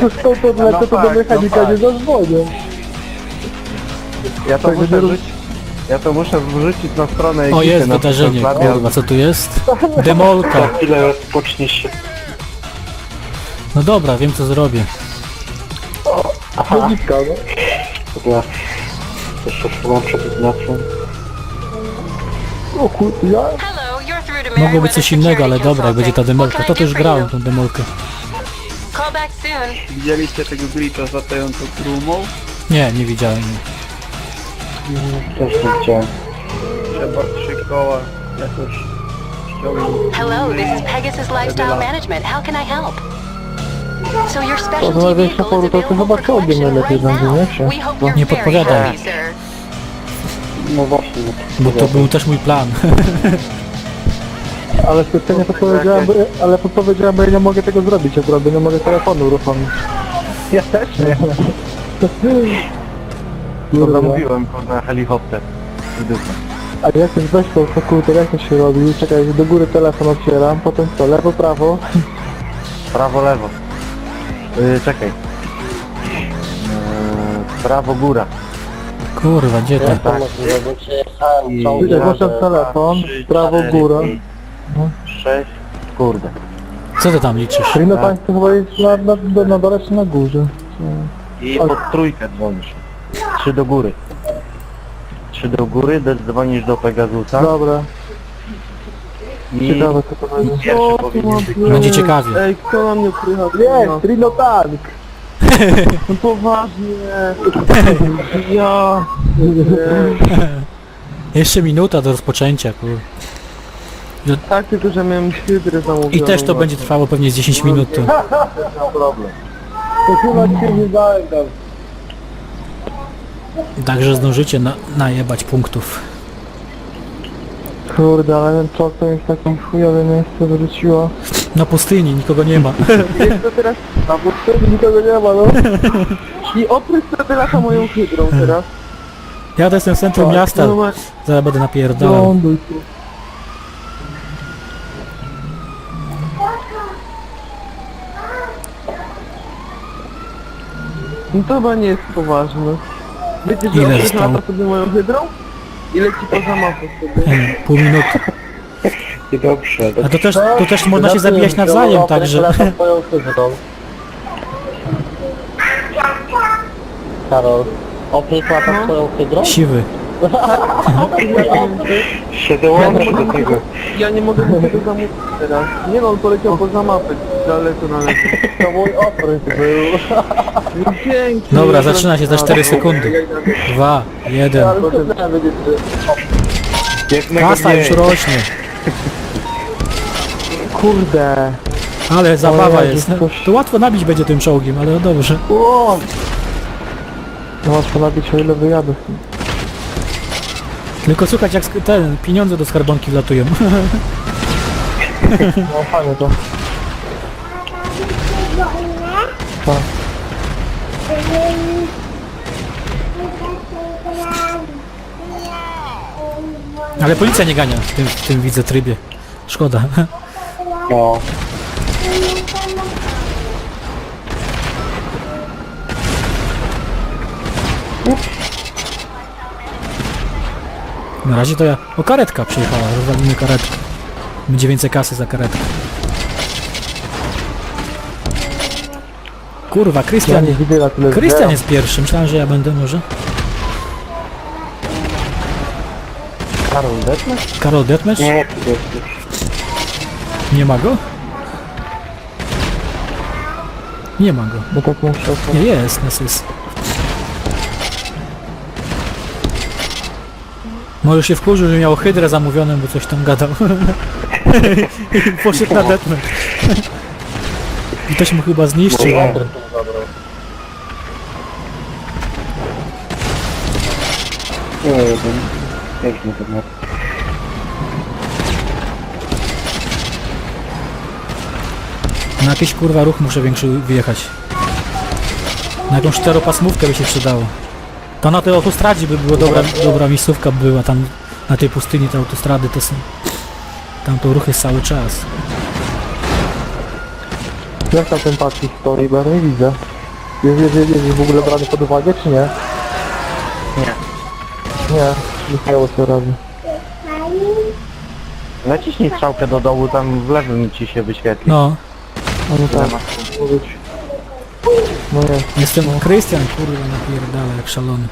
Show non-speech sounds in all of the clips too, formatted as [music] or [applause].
to, to lecę, to do tak, mechanika no nie tak. zadzwonię. Ja to Tak, muszę wrzucić. Ja to muszę wrzucić na stronę O, ekipy, jest na wydarzenie. przykład. Kurwa, co tu jest? [laughs] Demolka. chwilę rozpocznie się. No dobra, wiem co zrobię. Mechanika, no. Dobra. Jeszcze chwilę przed Ignacją. O kur... ja... Hello, you're through to Mogło być coś innego, ale dobra, jak będzie ta demolka. To też do grałem tą demolkę. Call back soon. Widzieliście tego glitcha z latającą trumą? Nie, nie widziałem. Też nie chciałem. Trzeba trzy koła jakoś ściągnąć. Hello, this is Pegasus Lifestyle Management. How can I help? So your To specialty vehicle is to available chyba for czołgiem collection najlepiej right będzie, nie? now. Się. We hope you're Nie very podpowiadaj. happy, sir. No właśnie. Bo to był też mój plan. [laughs] Ale specjalnie to powiedziałem, bo, ale to powiedziałem, bo ja nie mogę tego zrobić akurat, bo nie mogę telefonu uruchomić. Ja też nie. To zamówiłem na helikopter. I dupa. A jak już weź to komputer, jak to się robi? Czekaj, do góry telefon otwieram, potem co, lewo, prawo. Prawo, lewo. Yy, czekaj. Yy, prawo, góra. Kurwa, gdzie to? Tak. Dwa, telefon, prawo, góra. Sześć. Kurde. Co ty tam liczysz? Rino Państwo chyba jest na, na, na, na dole czy na górze? I pod trójkę dzwonisz. Trzy do góry. Trzy do góry, do- dzwonisz do Pegasusa Dobra, i ciekawe co to będzie. pierwszy powinien być. Będzie ciekawie. Ej, kto na mnie przyjechał? Jest, Rino Tank! [laughs] No poważnie. [laughs] Ja. Jeszcze minuta do rozpoczęcia, kur. Tak, tylko że miałem hydrę zamówioną. I też to będzie trwało pewnie z 10 minut. To. To chyba ci nie dałem tam. Także zdążycie na, najebać punktów. Kurde, ale ten czołg to jest takim chujowe miejsce wyrzuciło. Na pustyni nikogo nie ma. To teraz... Na pustyni nikogo nie ma, no. I oprysk sobie lata moją hydrą teraz. Ja to jestem w centrum miasta. No, Zaraz będę napierdalał. Ląduj tu. No to chyba nie jest poważne. Wiecie, że Ile oprysk zostało? lata sobie moją hydrą? I leci poza mapę sobie. Hmm, Pół minuty. [laughs] I dobrze. A to też, to też można się zabijać nawzajem, także... Karol, opryk lata swoją hydrą? Siwy. [laughs] Się dołączy do tego. Ja nie mogę tego zamówić teraz. Nie no, on poleciał poza mapę. Daleko na lewo. To mój był. [laughs] No Pięknie. Dobra, zaczyna się za 4 sekundy. 2, 1. Ale to. Jednego Kasa już rośnie. Kurde. Ale zabawa jest. To łatwo nabić będzie tym czołgiem, ale dobrze. O! No łatwo nabić o ile wyjadę. z tym. Tylko słuchać jak sk- ten, pieniądze do skarbonki wlatują. [laughs] No fajnie to. Tak. Ale policja nie gania w tym, w tym widzę trybie. Szkoda. No. Na razie to ja... O, karetka przyjechała, rozwalimy karetkę. Będzie więcej kasy za karetkę. Kurwa, Krystian... Krystian jest pierwszy, myślałem, że ja będę może. Karol Detmesz? Karol Detmecz? Nie. Nie ma go? Nie ma go. No tak muszę. Nie, jest, nas jest. Może się wkurzył, że miał hydrę zamówioną, bo coś tam gadał. I [laughs] poszedł na detmę. I ktoś mu chyba zniszczył. Nie ma. Na jakiś kurwa ruch muszę większy wyjechać. Na jakąś czteropasmówkę by się przydało. To na tej autostradzie by było dobra, dobra miejscówka była tam na tej pustyni te autostrady to są. Tam to ruch jest cały czas. Jak tam ten patrz historii, bo ja nie widzę. Jest, jest, jest, jest w ogóle brany pod uwagę, czy nie? Nie. Nie, Michał co robi. Naciśnij strzałkę do dołu, tam w lewym ci się wyświetli. No, No nie tak, mówić. No nie. jestem Krystian, kurwa, napierdala jak szalony.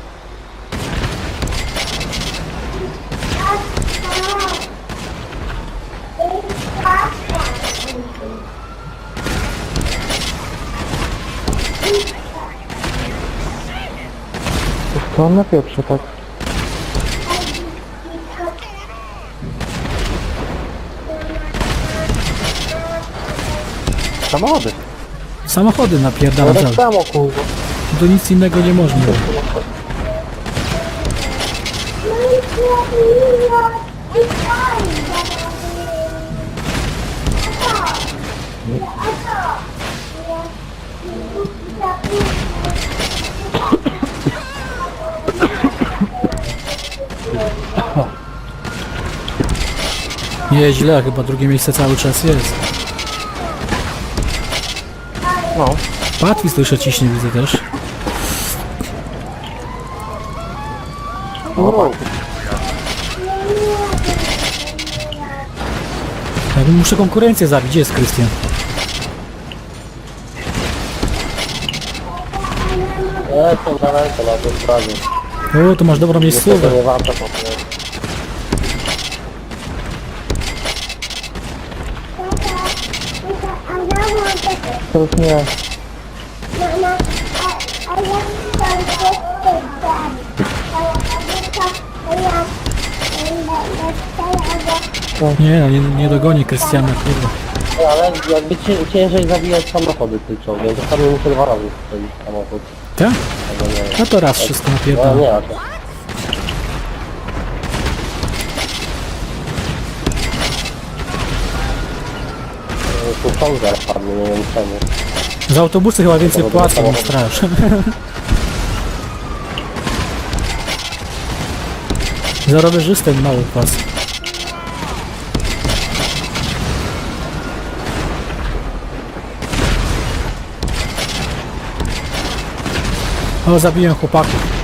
To on na pierwsze, tak. Samochody. Napierdala No cały. tak samo, kurwa. Tu nic innego nie można. Nie, źle, chyba drugie miejsce cały czas jest. No. Patwis to jeszcze ciśnie, widzę też. Ja muszę konkurencję zabić, gdzie jest Krystian? Daleko na tym prawie. O, to masz dobrą miejscówkę. To nie po prostu. To już nie. Nie, no, nie, nie dogoni Krystiana, kurwa. Ale jakby cię, ciężej zabijać samochody tym czołgiem, to sam muszę dwa razy strzelić samochód. Tak? Nie. No to raz wszystko No nie, a to... Tu czołg zaraz padnie, nie wiem czemu. Za autobusy chyba więcej płacą niż straż. Za rowerzystę mało płacą. O, zabiłem chłopaków.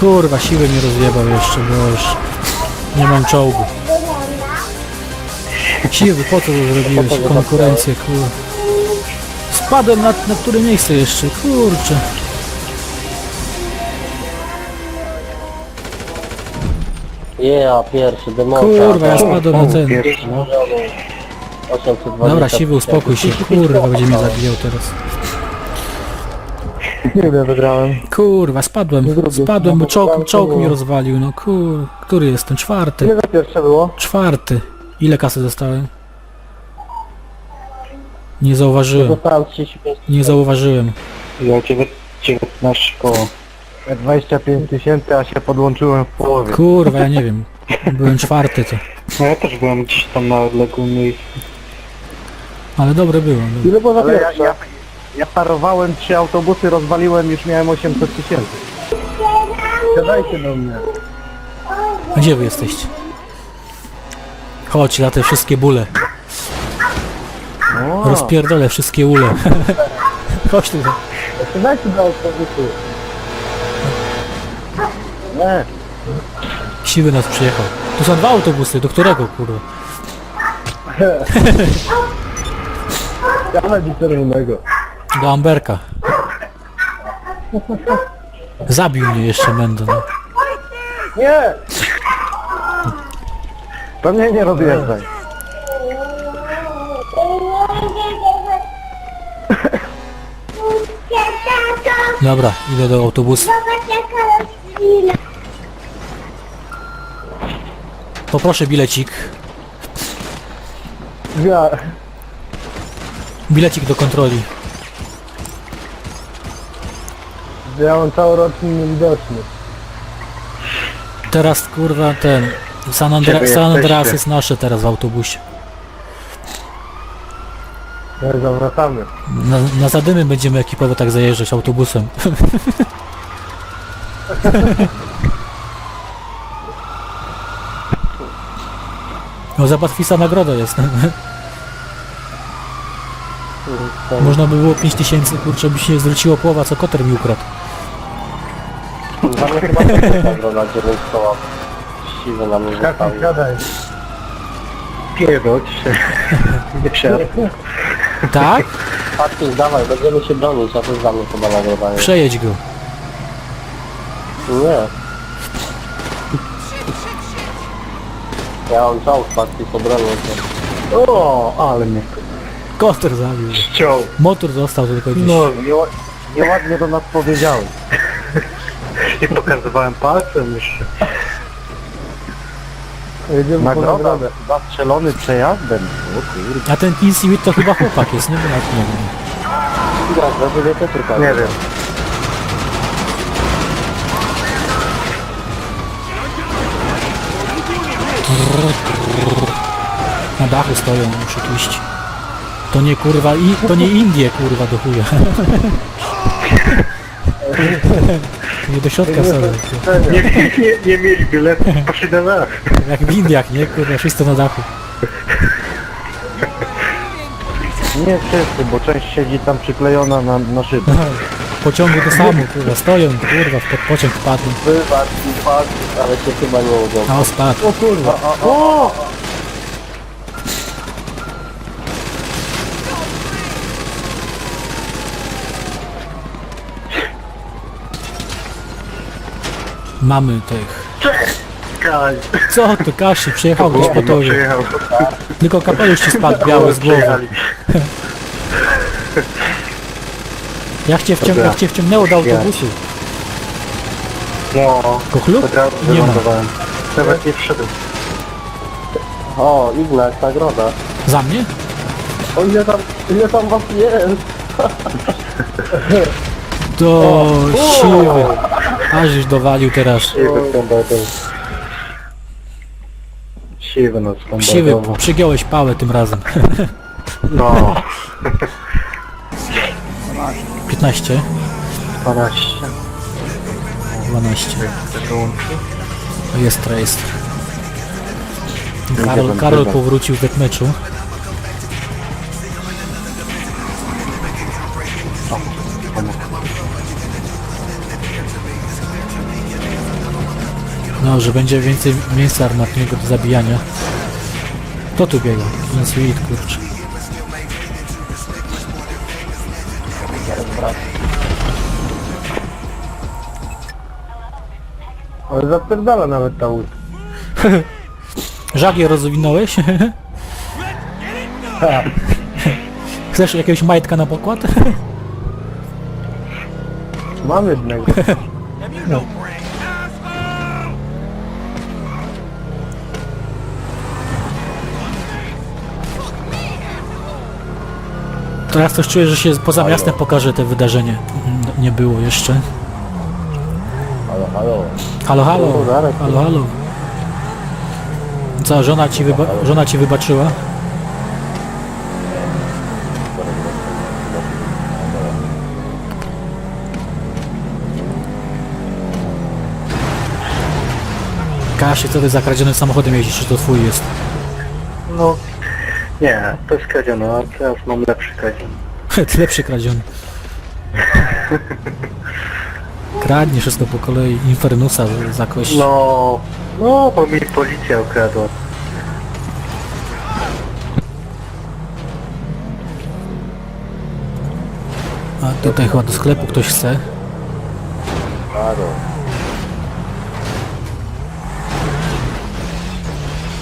Kurwa, siły mi rozjebał jeszcze, bo już nie mam czołgu. Siły, po co to zrobiłeś? Konkurencję, kurwa. Spadłem na, na które miejsce jeszcze, kurczę. Yeah, pierwszy, demonka. Kurwa, ja spadłem na ten. Pierwszy, no. 820. Dobra, siwy, uspokój się, kurwa, będzie mnie zabijał teraz. Nie wiem, wygrałem. Kurwa, spadłem, Nie spadłem, bo No, czołg, czołg mi rozwalił, no kur... Który jestem? Czwarty. Ile za pierwsze było? Czwarty. Ile kasy dostałem? Nie zauważyłem, 35 nie zauważyłem. Ja 19 koło. 25 tysięcy, a się podłączyłem w połowie. Kurwa, ja nie wiem. Byłem czwarty to. No ja też byłem gdzieś tam na odległym miejscu. Ale dobre było. Dobre. Ile było za Ale ja, pierwsze? ja, ja parowałem trzy autobusy, rozwaliłem, już miałem 800 tysięcy. Siadajcie do mnie. A gdzie wy jesteście? Chodź na te wszystkie bóle. O, Rozpierdolę wszystkie ule. [laughs] Chodź tutaj. siadajcie do autobusu. Nie, Siwy nas przyjechał. Tu są dwa autobusy, do którego kurwa? [laughs] do czerwonego. Do Amberka. Zabił mnie jeszcze Mendo. No. Nie! To mnie nie rozjeżdżaj. Dobra, idę do autobusu. Poproszę bilecik. Ja. Bilecik do kontroli. Ja mam całoroczny niewidoczny. Teraz kurwa ten... San, Ciebie San Andreas jesteście. jest nasze teraz w autobusie. No, zawracamy. Na, na zadymy będziemy ekipowo tak zajeżdżać autobusem. [laughs] No za Batwisa nagroda jest. [laughs] Można by było 5000, kurczę, by się zwróciło połowa, co koter mi ukradł. Dla mnie chyba to jest nagroda 9 koła. Siwy na mnie zostawił. gadaj. Pierdol się. Nie wsiadł. Tak? Patrzcie, dawaj, będziemy się bronić, a to jest dla mnie chyba nagroda. nie? Przejedź go. Nie. Ja mam czołg, patrzcie, pobronię się. O, ale mnie Koster zabił. ściął. Motor został tylko gdzieś. No, nieła- nieładnie do nas powiedziałeś. Nie [laughs] pokazywałem palcem jeszcze. Jedziemy po Nagroda nagrodę. zastrzelony przejazdem. O kurde. A ten Insiwit to chyba chłopak jest, nie? Bo nawet nie wiem. Czekam. Nie wiem. Na dachu stoją, muszę tu iść. To nie kurwa, i, to nie Indie kurwa do chuja. [laughs] nie do środka sobie. Nie, nie, nie mieli biletu, poszli na nas. Jak w Indiach, nie? Kurwa, wszyscy na dachu. Nie wszyscy, bo część siedzi tam przyklejona na, na szybę. [laughs] Pociągu to samo, kurwa, stoją, kurwa, w pod pociąg wpadli. Wybacz, wybacz, ale się chyba nie uda. A o spadł. O kurwa. Mamy tych. Kaj. Co to, Kasi, przejechał gdzieś po tobie. Przyjechał. Tylko kapelusz ci spadł biały z głowy. Przyjechali. Jak cię, wciąg jak cię wciągnęło do autobusu? No, Kochlub? od razu Nie ma. wylądowałem. Nawet nie wszedłem. O, Ignac, nagroda. Za mnie? O ile tam, ile tam was jest? To siwy. Ażeś dowalił teraz. Siwy kombatem. Siwy nas Siwy, przygiąłeś pałę tym razem. No, 15, 12. 12. Dołączy. To jest rejestr. Karol, Karol powrócił w deathmatchu. No, że będzie więcej miejsca armatniego do zabijania. Kto tu biega? Insuit, kurczę. Ale zapierdala nawet ta łódź. [laughs] Żagię rozwinąłeś? [laughs] Chcesz jakiegoś majtka na pokład? [laughs] Mam jednego. Teraz też czuję, że się poza miastem pokaże te wydarzenie. Nie było jeszcze. Halo, halo. Halo, halo. Halo, halo. Co, żona ci, wyba żona ci wybaczyła? Kasie, co ty za kradzionym samochodem jeździsz, czy to twój jest? No, nie, to jest kradzione, a teraz mam lepszy kradziony. [laughs] Ty lepszy kradziony. Kradnie wszystko po kolei. Infernusa za kość. No, no, bo mi policja ukradła. A tutaj chyba do sklepu ktoś chce.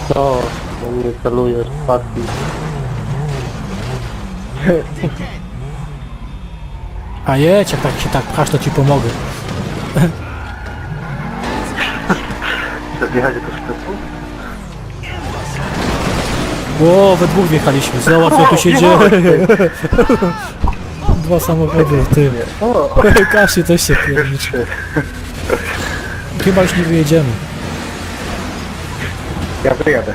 Co? Do mnie celujesz, patrz. A jedź, jak tak się tak pchasz, to ci pomogę. Chcesz wjechać do sklepu? O, we dwóch wjechaliśmy. Zobacz, co tu się dzieje. Dwa samochody w tym. Kasie też się pierniczy. Chyba już nie wyjedziemy. Ja wyjadę.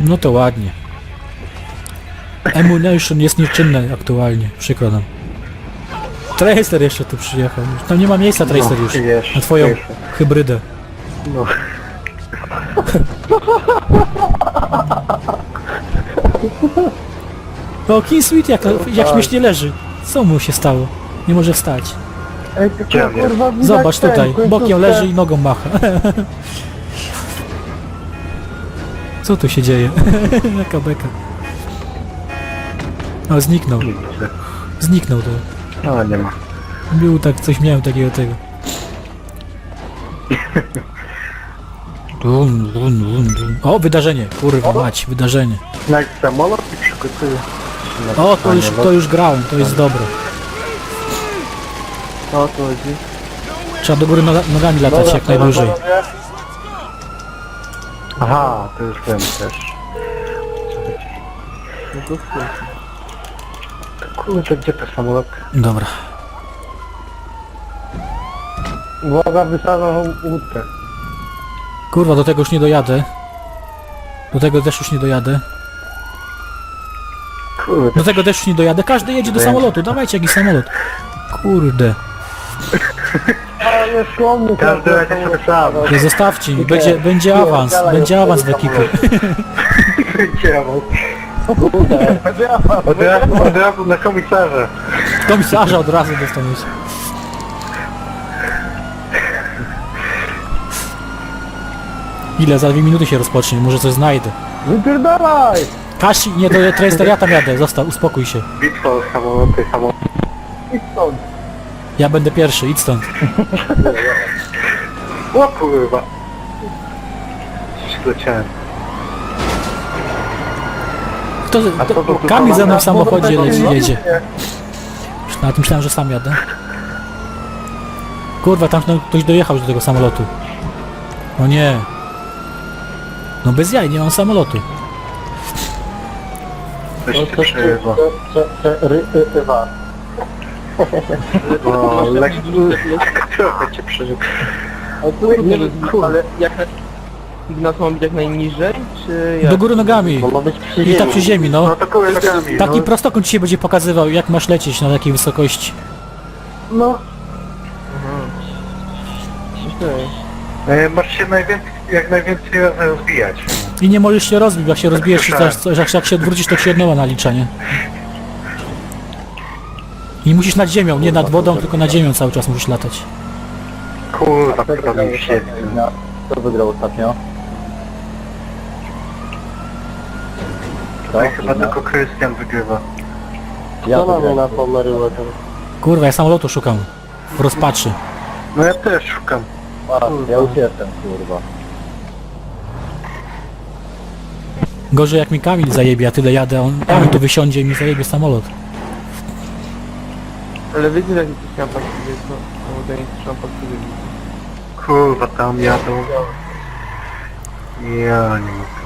No to ładnie. Emunation jest nieczynne aktualnie, przykro nam. Tracer jeszcze tu przyjechał. Tam nie ma miejsca Tracer już. Wiesz, Na twoją wiesz. hybrydę. No. [laughs] O, King Sweet jak, jak śmiesznie leży. Co mu się stało? Nie może wstać. Ej, tylko kurwa widać Zobacz ten, tutaj, końcówkę. bokiem leży i nogą macha. [laughs] Co tu się dzieje? [laughs] Jaka beka. O, zniknął. Zniknął to. No nie ma. Był tak, coś miałem takiego tego. Dun, dun, dun, dun. O, wydarzenie, kurwa mać, wydarzenie. Samolot i. O, to już, to już grałem, to jest dobre. O co chodzi? Trzeba do góry noga, nogami latać jak najdłużej. Aha, to już wiem też. No to. Kurde, gdzie to samolot? Dobra. Uwaga, wysadzą łódkę. Kurwa, do tego już nie dojadę. Do tego też już nie dojadę. Kurde, Do tego też już nie dojadę. Każdy jedzie do samolotu. Dawajcie jakiś samolot. Kurde. Ale szlomny każdy sobie sam. Nie zostawcie mi. Będzie, będzie awans. Będzie awans w ekipie. Ciało. Od razu, od razu na komisarza. Komisarza od razu dostaniecie. Ile? Za dwie minuty się rozpocznie. Może coś znajdę. Wypierdalaj! Kasi, nie, do Tracer, ja tam jadę. Zostaw, uspokój się. Bitwa o samoloty, samoloty. Stąd. Ja będę pierwszy, idź stąd. O kurwa. Leciałem. Kto, A co to to, tu Kamil ze mną w samochodzie leci, No, jedzie. Na tym myślałem, że sam jadę. Kurwa, tam no, ktoś dojechał już do tego samolotu. O nie. No bez jaj, nie mam samolotu. Coś No. Rywa. [laughs] No, lek... Trochę cię przeżył. A tu nie ale jak na... Ignat ma być jak najniżej, czy jak? Do góry nogami. No ma być przy I tak przy ziemi, no. No to kurde nogami. Taki no. prostokąt ci się będzie pokazywał, jak masz lecieć na takiej wysokości. No, Okej. E, Masz się najwięcej, jak najwięcej razy rozbijać. I nie możesz się rozbić, jak się rozbijesz, to, to, jak, jak się odwrócisz, to ci od nowa nalicza, nie? I musisz nad ziemią, nie nad wodą, tylko nad ziemią cały czas musisz latać. Kurwa, prawie się. Kto wygrał ostatnio? No i chyba tylko Krystian wygrywa. Ja mnie na pomeryłę ten. Kurwa, ja samolotu szukam. W rozpaczy. No ja też szukam. A, ja już jestem, kurwa. Gorzej jak mi Kamil zajebie, a tyle jadę, on Kamil tu wysiądzie i mi zajebie samolot. Ale wiecie, że jakiś szampak jest, no, no to jest szampak, który Kurwa, tam jadą. Ja nie mogę.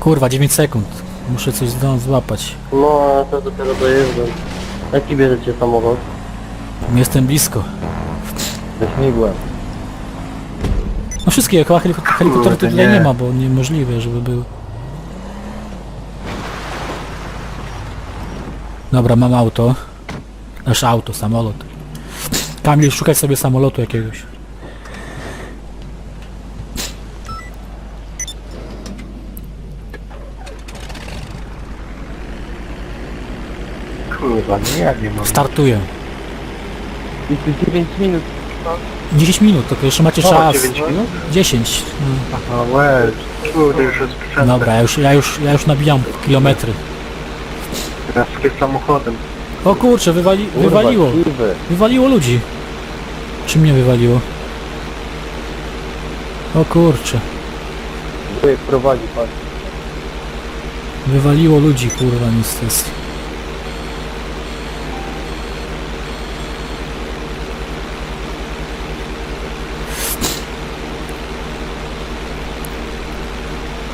Kurwa, 9 sekund. Muszę coś zdążyć złapać. No, ja to dopiero dojeżdżam. Jaki bierzecie samochód? Jestem blisko. Ze śmigłem. No wszystkie, chyba helik helikoptery tutaj nie. nie ma, bo niemożliwe, żeby były. Dobra, mam auto. Nasze auto, samolot. Kamil, szukać sobie samolotu jakiegoś. Kurwa, nie, ja nie mam. Startuję. Tu 9 minut. 10 minut, to jeszcze macie O, czas. 9 minut? 10. No. A łe, kurde, już jest sprzęt. Dobra, ja już, ja już, ja już nabijam kilometry. Teraz z samochodem. O kurczę, wywali, wywaliło. Siwy. Wywaliło ludzi. Czy mnie wywaliło? O kurczę. Wujek prowadzi, patrz. Wywaliło ludzi, kurwa, niestety.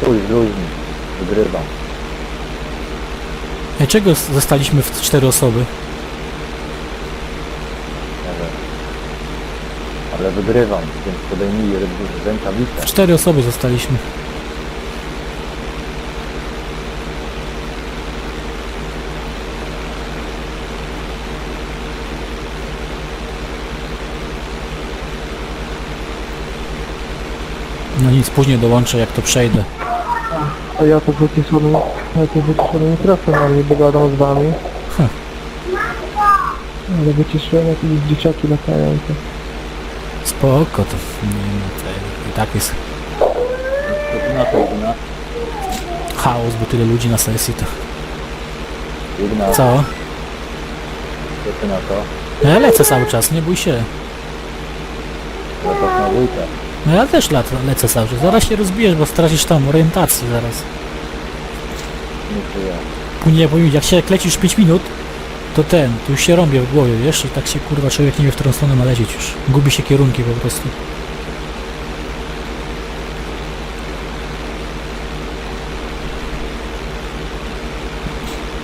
Chuj, luźny. Wygrywam. Dlaczego zostaliśmy w cztery osoby? Ale wygrywam, więc podejmij ręk- rękawicę. W cztery osoby zostaliśmy. No nic, później dołączę jak to przejdę. A ja to wyciszony, ja to wyciszony mikrofon, ale nie dogadam z wami. Hm. Ale wyciszyłem jakieś dzieciaki latające. Spoko to. Nie no, to i tak jest Na to, na. chaos, bo tyle ludzi na sesji to. Igna, Co? co ty na to? No ja lecę cały czas, nie bój się. Latasz na dwójkę. No ja też lat, lecę cały czas. Zaraz się rozbijesz, bo stracisz tam orientację zaraz. Nie czuję. Później powiem, jak się klecisz 5 minut, to ten, to już się rąbie w głowie, wiesz, i tak się kurwa człowiek nie wie, w którą stronę ma lecieć już. Gubi się kierunki po prostu.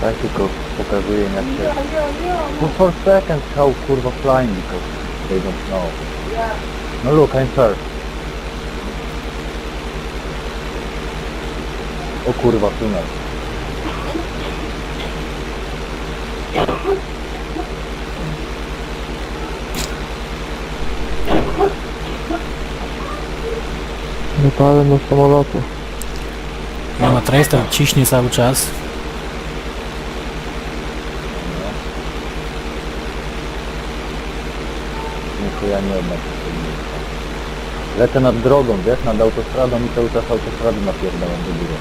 Tak tylko pokazuje jak się... No for seconds how kurwa flying because they don't know. No look, I'm first. O kurwa, tunel. Wypadłem do samolotu. No, Tracer ciśnie cały czas. Nichuja nie odnoszę się miejsca. Lecę nad drogą, wiesz, nad autostradą i cały czas autostrady napierdalam do góry.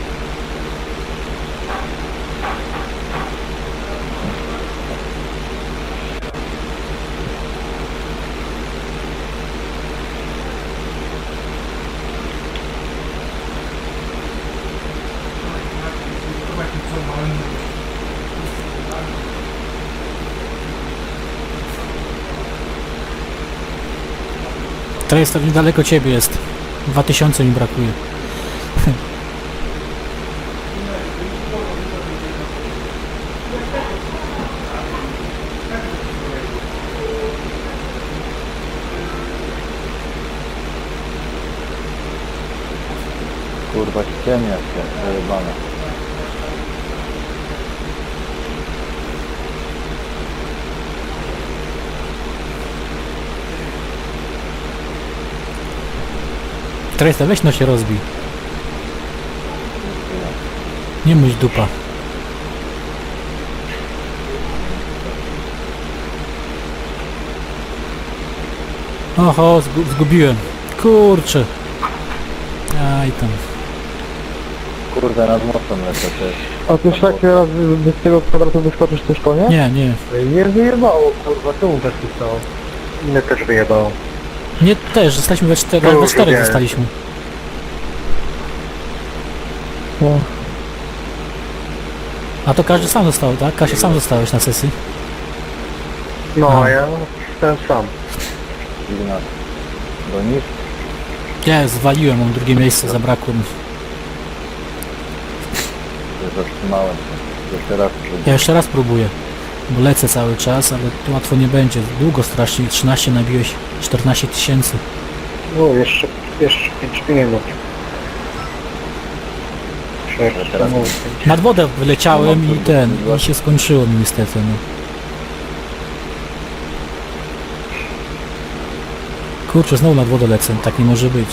Tracer niedaleko ciebie jest. 2000 mi brakuje. Kurwa, ściemnia się, zajebane. Tracer, weź no się rozbij. Nie myśl dupa. Oho, zgu zgubiłem. Kurczę. Aj tam. Kurde, nad mostem lecę też. A ty szlak raz z z tego kwadratu wyskoczysz też konie? Nie, nie. Nie wyjebało, kurwa, czemu tak się stało? Mnie też wyjebało. Nie też, zostaliśmy we czterech, we czterech zostaliśmy. No. A to każdy sam został, tak? Kasia sam zostałeś na sesji. No, a ja jestem sam. Ignat. Gonisz? Nie, zwaliłem, mam drugie miejsce, zabrakło mi. Zatrzymałem się. Jeszcze raz. Ja jeszcze raz próbuję, bo lecę cały czas, ale to łatwo nie będzie. Długo strasznie, 13 nabiłeś, 14 tysięcy. No, jeszcze, jeszcze 5 minut. Sześć, teraz- no, Nad wodę wyleciałem No, i ten, i się skończyło mi niestety, no. Kurczę, znowu nad wodę lecę, tak nie może być.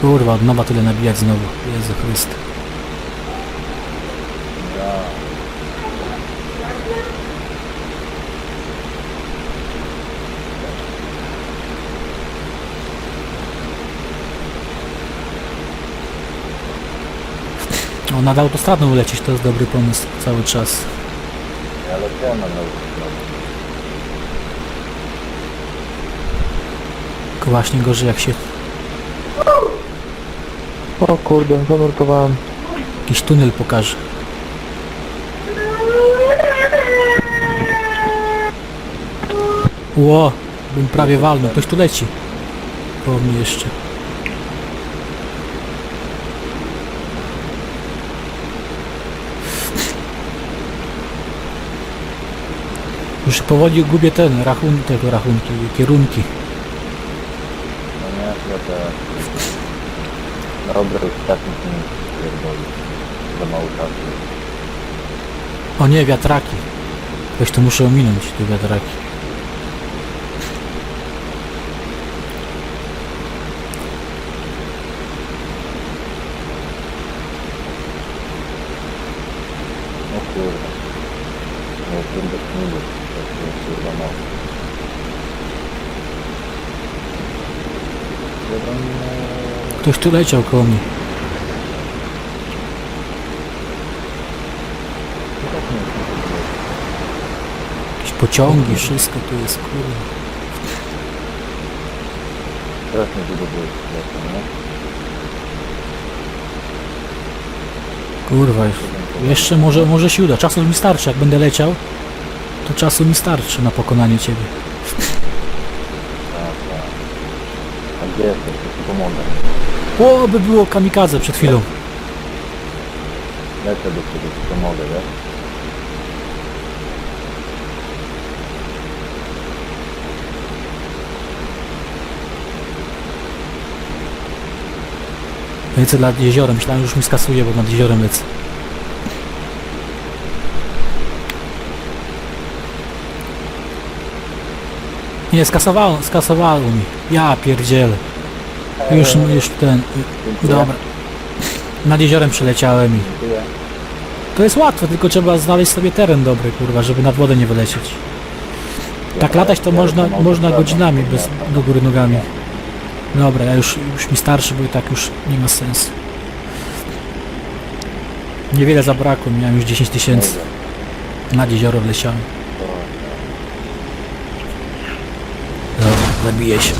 Kurwa, od nowa tyle nabijać znowu. Jezu Chryste. O, nad autostradą lecieć to jest dobry pomysł cały czas. Ja leciałem. Tylko właśnie gorzej jak się O kurde, zanurkowałem. jakiś tunel pokaże. Ło, bym prawie walnął. Ktoś tu leci. Po mnie jeszcze. Już powoli gubię ten rachun, tego rachunki, kierunki. No nie, ja te... Dobra, już tak nic nie pierdoli. za mało czasu. O nie, wiatraki. Ktoś tu muszę ominąć, te wiatraki. No kurwa. No kurde, kurde. To jest kurwa mało. Dobra, no... Ktoś tu leciał koło mnie. Jakieś pociągi, wszystko tu jest, kurde. Teraz nie długo było lecą, no. Kurwa, jeszcze może, może się uda. Czasu mi starczy, jak będę leciał, to czasu mi starczy na pokonanie ciebie. Tak, tak. A gdzie jesteś? To ci pomogę. O, by było kamikadze przed chwilą. Lecę do ciebie, ci pomogę, wiesz? Lecę nad jeziorem, myślałem, że już mi skasuje, bo nad jeziorem lecę. Nie, skasowało, skasowało mi. Ja pierdzielę. Już, już ten... Dobra. Nad jeziorem przeleciałem i... To jest łatwe, tylko trzeba znaleźć sobie teren dobry, kurwa, żeby nad wodę nie wylecieć. Tak latać to można, można godzinami bez, do góry nogami. Dobra, ja już, już mi starszy, bo i tak już nie ma sensu. Niewiele zabrakło, miałem już 10 tysięcy. Nad jezioro wleciałem. Dobra, zabiję się.